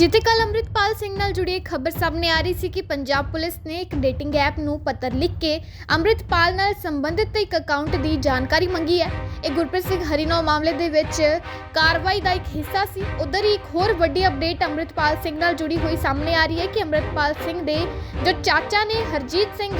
ਜਿੱਥੇ ਕੱਲ ਅੰਮ੍ਰਿਤਪਾਲ ਸਿੰਘ ਨਾਲ ਜੁੜੀ ਇੱਕ ਖਬਰ ਸਾਹਮਣੇ ਆ ਰਹੀ ਸੀ ਕਿ ਪੰਜਾਬ ਪੁਲਿਸ ਨੇ ਇੱਕ ਡੇਟਿੰਗ ਐਪ ਨੂੰ ਪੱਤਰ ਲਿਖ ਕੇ ਅੰਮ੍ਰਿਤਪਾਲ ਨਾਲ ਸੰਬੰਧਿਤ ਇੱਕ ਅਕਾਊਂਟ ਦੀ ਜਾਣਕਾਰੀ ਮੰਗੀ ਹੈ। ਇਹ ਗੁਰਪ੍ਰੀਤ ਸਿੰਘ ਹਰੀਨੋ ਮਾਮਲੇ ਦੇ ਵਿੱਚ ਕਾਰਵਾਈ ਦਾ ਇੱਕ ਹਿੱਸਾ ਸੀ। ਉਧਰ ਹੀ ਇੱਕ ਹੋਰ ਵੱਡੀ ਅਪਡੇਟ ਅੰਮ੍ਰਿਤਪਾਲ ਸਿੰਘ ਨਾਲ ਜੁੜੀ ਹੋਈ ਸਾਹਮਣੇ ਆ ਰਹੀ ਹੈ ਕਿ ਅੰਮ੍ਰਿਤਪਾਲ ਸਿੰਘ ਦੇ ਜੋ ਚਾਚਾ ਨੇ ਹਰਜੀਤ ਸਿੰਘ,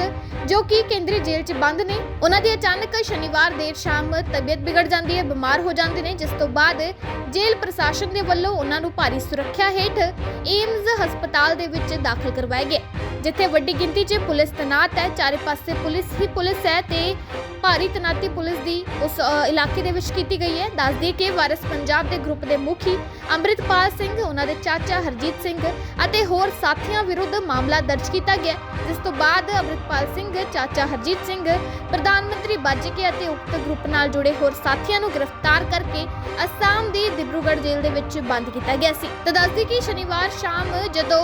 ਜੋ ਕਿ ਕੇਂਦਰੀ ਜੇਲ੍ਹ 'ਚ ਬੰਦ ਨੇ, ਉਹਨਾਂ ਦੀ ਅਚਾਨਕ ਸ਼ਨੀਵਾਰ ਦੇਰ ਸ਼ਾਮ ਤਬੀਅਤ ਵਿਗੜ ਜਾਂਦੀ ਹੈ, ਬਿਮਾਰ ਹੋ ਜਾਂਦੇ ਨੇ, ਜਿਸ ਤੋਂ ਬਾਅਦ ਜੇਲ੍ਹ ਪ੍ਰਸ਼ਾਸਨ ਦੇ ਵੱਲੋਂ ਉਹਨਾਂ ਨੂੰ ਭਾਰੀ ਸੁਰੱਖਿਆ ਹੇਠ ਏਮਜ਼ ਹਸਪਤਾਲ ਦੇ ਵਿੱਚ ਦਾਖਲ ਕਰਵਾਇਆ ਗਿਆ। ਜਿੱਥੇ ਵੱਡੀ ਗਿਣਤੀ 'ਚ ਪੁਲਿਸ ਤੈਨਾਤ ਹੈ, ਚਾਰੇ ਪਾਸੇ ਪੁਲਿਸ ਹੀ ਪੁਲਿਸ ਹੈ ਤੇ ਭਾਰੀ ਤੈਨਾਤੀ ਪੁਲਿਸ ਦੀ ਉਸ ਇਲਾਕੇ ਦੇ ਵਿੱਚ ਕੀਤੀ ਗਈ ਹੈ। ਦੱਸਦੀ ਕਿ ਵਾਰਸ ਪੰਜਾਬ ਦੇ ਗਰੁੱਪ ਦੇ ਮੁਖੀ ਅੰਮ੍ਰਿਤਪਾਲ ਸਿੰਘ, ਉਹਨਾਂ ਦੇ ਚਾਚਾ ਹਰਜੀਤ ਸਿੰਘ ਅਤੇ ਹੋਰ ਸਾਥੀਆਂ ਵਿਰੁੱਧ ਮਾਮਲਾ ਦਰਜ ਕੀਤਾ ਗਿਆ। ਜਿਸ ਤੋਂ ਬਾਅਦ ਅੰਮ੍ਰਿਤਪਾਲ ਸਿੰਘ, ਚਾਚਾ ਹਰਜੀਤ ਸਿੰਘ, ਪ੍ਰਧਾਨ ਮੰਤਰੀ ਬਾਜਕੇ ਅਤੇ ਉਕਤ ਗਰੁੱਪ ਨਾਲ ਜੁੜੇ ਹੋਰ ਸਾਥੀਆਂ ਨੂੰ ਗ੍ਰਿਫਤਾਰ ਕਰਕੇ ਅਸਾਮ ਦੀ ਦਿਬਰੂਗੜ੍ਹ ਜੇਲ੍ਹ ਦੇ ਵਿੱਚ ਬੰਦ ਕੀਤਾ ਗਿਆ ਸੀ। ਤਾਂ ਦੱਸਦੀ ਕਿ ਸ਼ਨੀਵਾਰ ਸ਼ਾਮ ਜਦੋਂ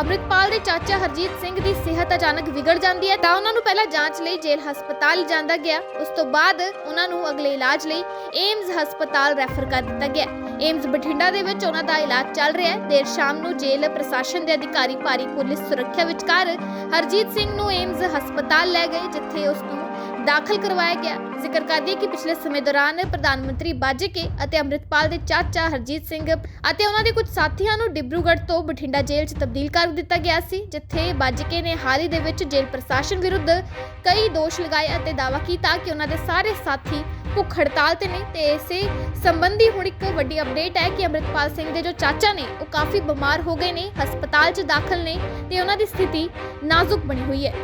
ਅੰਮ੍ਰਿਤਪਾਲ ਦੇ ਚਾਚਾ ਹਰਜੀਤ ਸਿੰਘ ਦੀ ਸਿਹਤ ਅਚਾਨਕ ਵਿਗੜ ਜਾਂਦੀ ਹੈ ਤਾਂ ਉਹਨਾਂ ਨੂੰ ਪਹਿਲਾਂ ਜਾਂਚ ਲਈ ਜੇਲ੍ਹ ਹਸਪਤਾਲ ਜਾਂਦਾ ਗਿਆ। ਉਸ ਤੋਂ ਬਾਅਦ ਉਹਨਾਂ ਨੂੰ ਅਗਲੇ ਇਲਾਜ ਲਈ ਏਮਜ਼ ਹਸਪਤਾਲ ਰੈਫਰ ਕਰ ਦਿੱਤਾ ਗਿਆ। ਏਮਜ਼ ਬਠਿੰਡਾ ਦੇ ਵਿੱਚ ਉਹਨਾਂ ਦਾ ਇਲਾਜ ਚੱਲ ਰਿਹਾ ਹੈ। ਦੇਰ ਸ਼ਾਮ ਨੂੰ ਜੇਲ੍ਹ ਪ੍ਰਸ਼ਾਸਨ ਦੇ ਅਧਿਕਾਰੀ ਭਾਰੀ ਪੁਲਿਸ ਸੁਰੱਖਿਆ ਵਿਚਕਾਰ ਹਰਜੀਤ ਸਿੰਘ ਨੂੰ ਏਮਜ਼ ਹਸਪਤਾਲ ਲੈ ਗਏ, ਜਿੱਥੇ ਉਸ ਨੂੰ ਦਾਖਲ ਕਰਵਾਇਆ ਗਿਆ। ਜ਼ਿਕਰ ਕਰਦੀ ਕਿ ਪਿਛਲੇ ਸਮੇਂ ਦੌਰਾਨ ਪ੍ਰਧਾਨ ਮੰਤਰੀ ਬਾਜਕੇ ਅਤੇ ਅੰਮ੍ਰਿਤਪਾਲ ਦੇ ਚਾਚਾ ਹਰਜੀਤ ਸਿੰਘ ਅਤੇ ਉਹਨਾਂ ਦੇ ਕੁਝ ਸਾਥੀਆਂ ਨੂੰ ਡਿਬਰੂਗੜ੍ਹ ਤੋਂ ਬਠਿੰਡਾ ਜੇਲ੍ਹ 'ਚ ਤਬਦੀਲ ਕਰ ਦਿੱਤਾ ਗਿਆ ਸੀ, ਜਿੱਥੇ ਬਾਜਕੇ ਨੇ ਹਾਲ ਹੀ ਦੇ ਵਿੱਚ ਜੇਲ੍ਹ ਪ੍ਰਸ਼ਾਸਨ ਵਿਰੁੱਧ ਕਈ ਦੋਸ਼ ਲਗਾਏ ਅਤੇ ਦਾਅਵਾ ਕੀਤਾ ਕਿ ਉਹਨਾਂ ਦੇ ਸਾਰੇ ਸਾਥੀ ਭੁੱਖ ਹੜਤਾਲ ਤੇ ਨੇ ਤੇ ਇਸੇ ਸੰਬੰਧੀ ਹੁਣ ਇੱਕ ਵੱਡੀ ਅਪਡੇਟ ਹੈ ਕਿ ਅੰਮ੍ਰਿਤਪਾਲ ਸਿੰਘ ਦੇ ਜੋ ਚਾਚਾ ਨੇ, ਉਹ ਕਾਫੀ ਬਿਮਾਰ ਹੋ ਗਏ ਨੇ, ਹਸਪਤਾਲ 'ਚ ਦਾਖਲ ਨੇ, ਤੇ ਉਹਨਾਂ ਦੀ ਸਥਿਤੀ ਨਾਜ਼ੁਕ ਬਣੀ ਹੋਈ ਹੈ।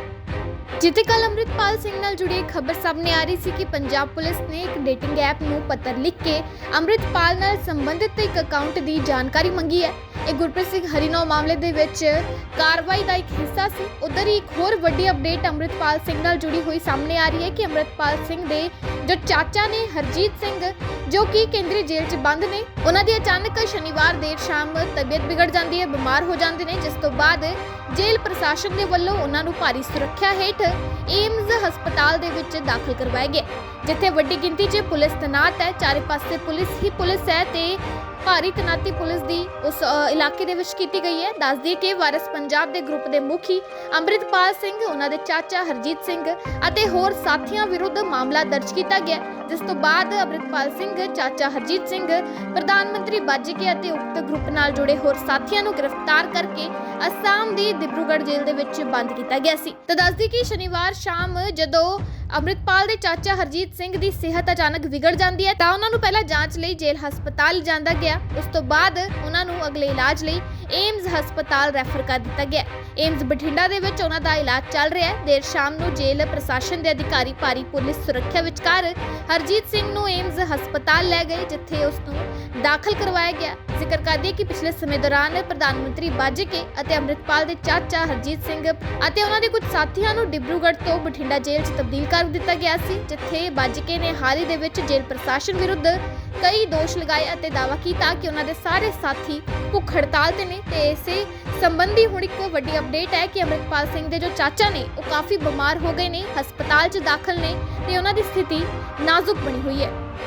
ਜਿੱਥੇ ਕੱਲ ਅੰਮ੍ਰਿਤਪਾਲ ਸਿੰਘ ਨਾਲ ਜੁੜੀ ਇੱਕ ਖਬਰ ਸਾਹਮਣੇ ਆ ਰਹੀ ਸੀ ਕਿ ਪੰਜਾਬ ਪੁਲਿਸ ਨੇ ਇੱਕ ਡੇਟਿੰਗ ਐਪ ਨੂੰ ਪੱਤਰ ਲਿਖ ਕੇ ਅੰਮ੍ਰਿਤਪਾਲ ਨਾਲ ਸੰਬੰਧਿਤ ਇੱਕ ਅਕਾਊਂਟ ਦੀ ਜਾਣਕਾਰੀ ਮੰਗੀ ਹੈ। ਇਹ ਗੁਰਪ੍ਰੀਤ ਸਿੰਘ ਹਰੀਨੋ ਮਾਮਲੇ ਦੇ ਵਿੱਚ ਕਾਰਵਾਈ ਦਾ ਇੱਕ ਹਿੱਸਾ ਸੀ। ਉਧਰ ਹੀ ਇੱਕ ਹੋਰ ਵੱਡੀ ਅਪਡੇਟ ਅੰਮ੍ਰਿਤਪਾਲ ਸਿੰਘ ਨਾਲ ਜੁੜੀ ਹੋਈ ਸਾਹਮਣੇ ਆ ਰਹੀ ਹੈ ਕਿ ਅੰਮ੍ਰਿਤਪਾਲ ਸਿੰਘ ਦੇ ਜੋ ਚਾਚਾ ਨੇ ਹਰਜੀਤ ਸਿੰਘ, ਜੋ ਕਿ ਕੇਂਦਰੀ ਜੇਲ੍ਹ 'ਚ ਬੰਦ ਨੇ, ਉਹਨਾਂ ਦੀ ਅਚਾਨਕ ਸ਼ਨੀਵਾਰ ਦੇਰ ਸ਼ਾਮ ਤਬੀਅਤ ਵਿਗੜ ਜਾਂਦੀ ਹੈ, ਬਿਮਾਰ ਹੋ ਜਾਂਦੇ ਨੇ, ਜਿਸ ਤੋਂ ਬਾਅਦ ਜੇਲ੍ਹ ਪ੍ਰਸ਼ਾਸਨ ਦੇ ਵੱਲੋਂ ਉਹਨਾਂ ਨੂੰ ਭਾਰੀ ਸੁਰੱਖਿਆ ਹੇਠ ਏਮਜ਼ ਹਸਪਤਾਲ ਦੇ ਵਿੱਚ ਦਾਖਲ ਕਰਵਾਇਆ ਗਿਆ। ਜਿੱਥੇ ਵੱਡੀ ਗਿਣਤੀ 'ਚ ਪੁਲਿਸ ਤੈਨਾਤ ਹੈ, ਚਾਰੇ ਪਾਸੇ ਪੁਲਿਸ ਹੀ ਪੁਲਿਸ ਹੈ ਤੇ ਭਾਰੀ ਤੈਨਾਤੀ ਪੁਲਿਸ ਦੀ ਉਸ ਇਲਾਕੇ ਦੇ ਵਿੱਚ ਕੀਤੀ ਗਈ ਹੈ। ਦੱਸ ਦਈਏ ਕਿ ਵਾਰਸ ਪੰਜਾਬ ਦੇ ਗਰੁੱਪ ਦੇ ਮੁਖੀ ਅੰਮ੍ਰਿਤਪਾਲ ਸਿੰਘ, ਉਹਨਾਂ ਦੇ ਚਾਚਾ ਹਰਜੀਤ ਸਿੰਘ ਅਤੇ ਹੋਰ ਸਾਥੀਆਂ ਵਿਰੁੱਧ ਮਾਮਲਾ ਦਰਜ ਕੀਤਾ ਗਿਆ ਜਿਸ ਤੋਂ ਬਾਅਦ ਅੰਮ੍ਰਿਤਪਾਲ ਸਿੰਘ, ਚਾਚਾ ਹਰਜੀਤ ਸਿੰਘ, ਪ੍ਰਧਾਨ ਮੰਤਰੀ ਬਾਜਕੇ ਅਤੇ ਉਕਤ ਗਰੁੱਪ ਨਾਲ ਜੁੜੇ ਹੋਰ ਸਾਥੀਆਂ ਨੂੰ ਗ੍ਰਿਫਤਾਰ ਕਰਕੇ ਅਸਾਮ ਦੀ ਦਿਬਰੂਗੜ੍ਹ ਜੇਲ੍ਹ ਦੇ ਵਿੱਚ ਬੰਦ ਕੀਤਾ ਗਿਆ ਸੀ। ਤਾਂ ਦੱਸਦੀ ਕਿ ਸ਼ਨੀਵਾਰ ਸ਼ਾਮ ਜਦੋਂ ਅੰਮ੍ਰਿਤਪਾਲ ਦੇ ਚਾਚਾ ਹਰਜੀਤ ਸਿੰਘ ਦੀ ਸਿਹਤ ਅਚਾਨਕ ਵਿਗੜ ਜਾਂਦੀ ਹੈ ਤਾਂ ਉਹਨਾਂ ਨੂੰ ਪਹਿਲਾਂ ਜਾਂਚ ਲਈ ਜੇਲ੍ਹ ਹਸਪਤਾਲ ਜਾਂਦਾ ਗਿਆ। ਉਸ ਤੋਂ ਬਾਅਦ ਉਹਨਾਂ ਨੂੰ ਅਗਲੇ ਇਲਾਜ ਲਈ ਏਮਜ਼ ਹਸਪਤਾਲ ਰੈਫਰ ਕਰ ਦਿੱਤਾ ਗਿਆ। ਏਮਜ਼ ਬਠਿੰਡਾ ਦੇ ਵਿੱਚ ਉਹਨਾਂ ਦਾ ਇਲਾਜ ਚੱਲ ਰਿਹਾ ਹੈ। ਦੇਰ ਸ਼ਾਮ ਨੂੰ ਜੇਲ੍ਹ ਪ੍ਰਸ਼ਾਸਨ ਦੇ ਅਧਿਕਾਰੀ, ਭਾਰੀ ਪੁਲਿਸ ਸੁਰੱਖਿਆ ਵਿਚਕਾਰ ਹਰਜੀਤ ਸਿੰਘ ਨੂੰ ਏਮਜ਼ ਹਸਪਤਾਲ ਲੈ ਗਏ, ਜਿੱਥੇ ਉਸ ਨੂੰ ਦਾਖਲ ਕਰਵਾਇਆ ਗਿਆ। ਜ਼ਿਕਰ ਕਰਦੇ ਕਿ ਪਿਛਲੇ ਸਮੇਂ ਦੌਰਾਨ ਪ੍ਰਧਾਨ ਮੰਤਰੀ ਬਾਜਕੇ ਅਤੇ ਅੰਮ੍ਰਿਤਪਾਲ ਦੇ ਚਾਚਾ ਹਰਜੀਤ ਸਿੰਘ ਅਤੇ ਉਹਨਾਂ ਦੇ ਕੁਝ ਸਾਥੀਆਂ ਨੂੰ ਡਿਬਰੂਗੜ੍ਹ ਤੋਂ ਬਠਿੰਡਾ ਜੇਲ੍ਹ 'ਚ ਤਬਦੀਲ ਕਰ ਦਿੱਤਾ ਗਿਆ ਸੀ, ਜਿੱਥੇ ਬਾਜਕੇ ਨੇ ਹਾਲ ਹੀ ਦੇ ਵਿੱਚ ਜੇਲ੍ਹ ਪ੍ਰਸ਼ਾਸਨ ਵਿਰੁੱਧ ਕਈ ਦੋਸ਼ ਲਗਾਏ ਅਤੇ ਦਾਅਵਾ ਕੀਤਾ ਕਿ ਉਹਨਾਂ ਦੇ ਸਾਰੇ ਸਾਥੀ ਭੁੱਖ ਹੜਤਾਲ ਤੇ ਨੇ ਤੇ ਇਸੇ ਸੰਬੰਧੀ ਹੁਣ ਇੱਕ ਵੱਡੀ ਅਪਡੇਟ ਹੈ ਕਿ ਅੰਮ੍ਰਿਤਪਾਲ ਸਿੰਘ ਦੇ ਜੋ ਚਾਚਾ ਨੇ, ਉਹ ਕਾਫੀ ਬਿਮਾਰ ਹੋ ਗਏ ਨੇ, ਹਸਪਤਾਲ 'ਚ ਦਾਖਲ ਨੇ ਤੇ ਉਹਨਾਂ ਦੀ ਸਥਿਤੀ ਨਾਜ਼ੁਕ ਬਣੀ ਹੋਈ ਹੈ।